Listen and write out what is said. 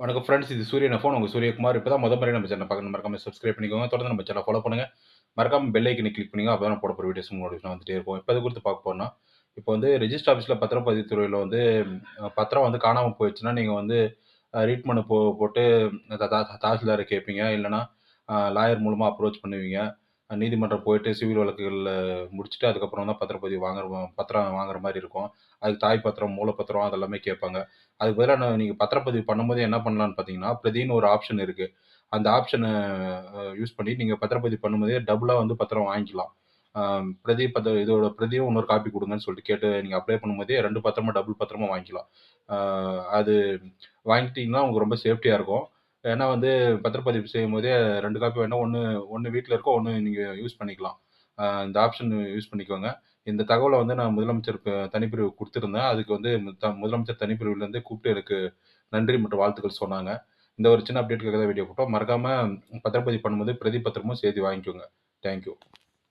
வணக்கம் ஃப்ரெண்ட்ஸ் இது சூரியன் ஃபோன் உங்கள் சூரியகுமார். இப்போ தான் முதல் முறை நம்ம சேனல் பார்க்கணும். மறக்காம சப்ஸ்கிரைப் பண்ணிக்கோங்க. தொடர்ந்து நம்ம சேனல் ஃபாலோ பண்ணுங்கள் மறக்காம பெல் ஐக்கனை கிளிக் பண்ணிங்க அப்போ தான் போட போகிற வீடியோஸ் நோட்டிஃபிகேஷன் வந்துட்டே இருக்கும். இப்போ அது குறித்து பார்க்க போனால் இப்போ வந்து ரெஜிஸ்டர் ஆஃபீஸில் பத்திரப்பதிவுத்துறையில் வந்து பத்திரம் வந்து காணாமல் போயிடுச்சுன்னா நீங்கள் வந்து ரீட் பண்ண போ போட்டு தா- தா- தாசில்தாரை கேட்பீங்க இல்லைன்னா லாயர் மூலமாக அப்ரோச் பண்ணுவீங்க. நீதிமன்றம் போயிட்டு சிவில் வழக்குகளில் முடிச்சுட்டு அதுக்கப்புறம் தான் பத்திரப்பதிவு வாங்குற பத்திரம் வாங்குற மாதிரி இருக்கும். அதுக்கு தாய் பத்திரம் மூலப்பத்திரம் அதெல்லாமே கேட்பாங்க. அதுக்கு பதிலாக நீங்கள் பத்திரப்பதிவு பண்ணும்போது என்ன பண்ணலான்னு பார்த்தீங்கன்னா பிரதின்னு ஒரு ஆப்ஷன் இருக்குது அந்த ஆப்ஷனை யூஸ் பண்ணி நீங்கள் பத்திரப்பதிவு பண்ணும்போதே டபுளாக வந்து பத்திரம் வாங்கிக்கலாம். பிரதி பத்திர இதோட பிரதியும் இன்னொரு காப்பி கொடுங்கன்னு சொல்லிட்டு கேட்டு நீங்கள் அப்ளை பண்ணும்போதே ரெண்டு பத்திரமா டபுள் பத்திரமா வாங்கிக்கலாம். அது வாங்கிட்டீங்கன்னா உங்களுக்கு ரொம்ப சேஃப்டியாக இருக்கும். ஏன்னா வந்து பத்திரப்பதிவு செய்யும் போதே ரெண்டு காப்பி வேணா ஒன்று ஒன்று வீட்டில் இருக்கோ ஒன்று நீங்கள் யூஸ் பண்ணிக்கலாம். இந்த ஆப்ஷன் யூஸ் பண்ணிக்கோங்க. இந்த தகவலை வந்து நான் முதலமைச்சர் தனிப்பிரிவு கொடுத்துருந்தேன். அதுக்கு வந்து முதலமைச்சர் தனிப்பிரிவுலேருந்து கூப்பிட்டு எனக்கு நன்றி மற்றும் வாழ்த்துக்கள் சொன்னாங்க. இந்த ஒரு சின்ன அப்டேட்டுக்காக தான் வீடியோ போட்டோம். மறக்காமல் பத்திரப்பதிவு பண்ணும்போது பிரதி பத்திரமும் சேர்த்து வாங்கிக்கோங்க. தேங்க்யூ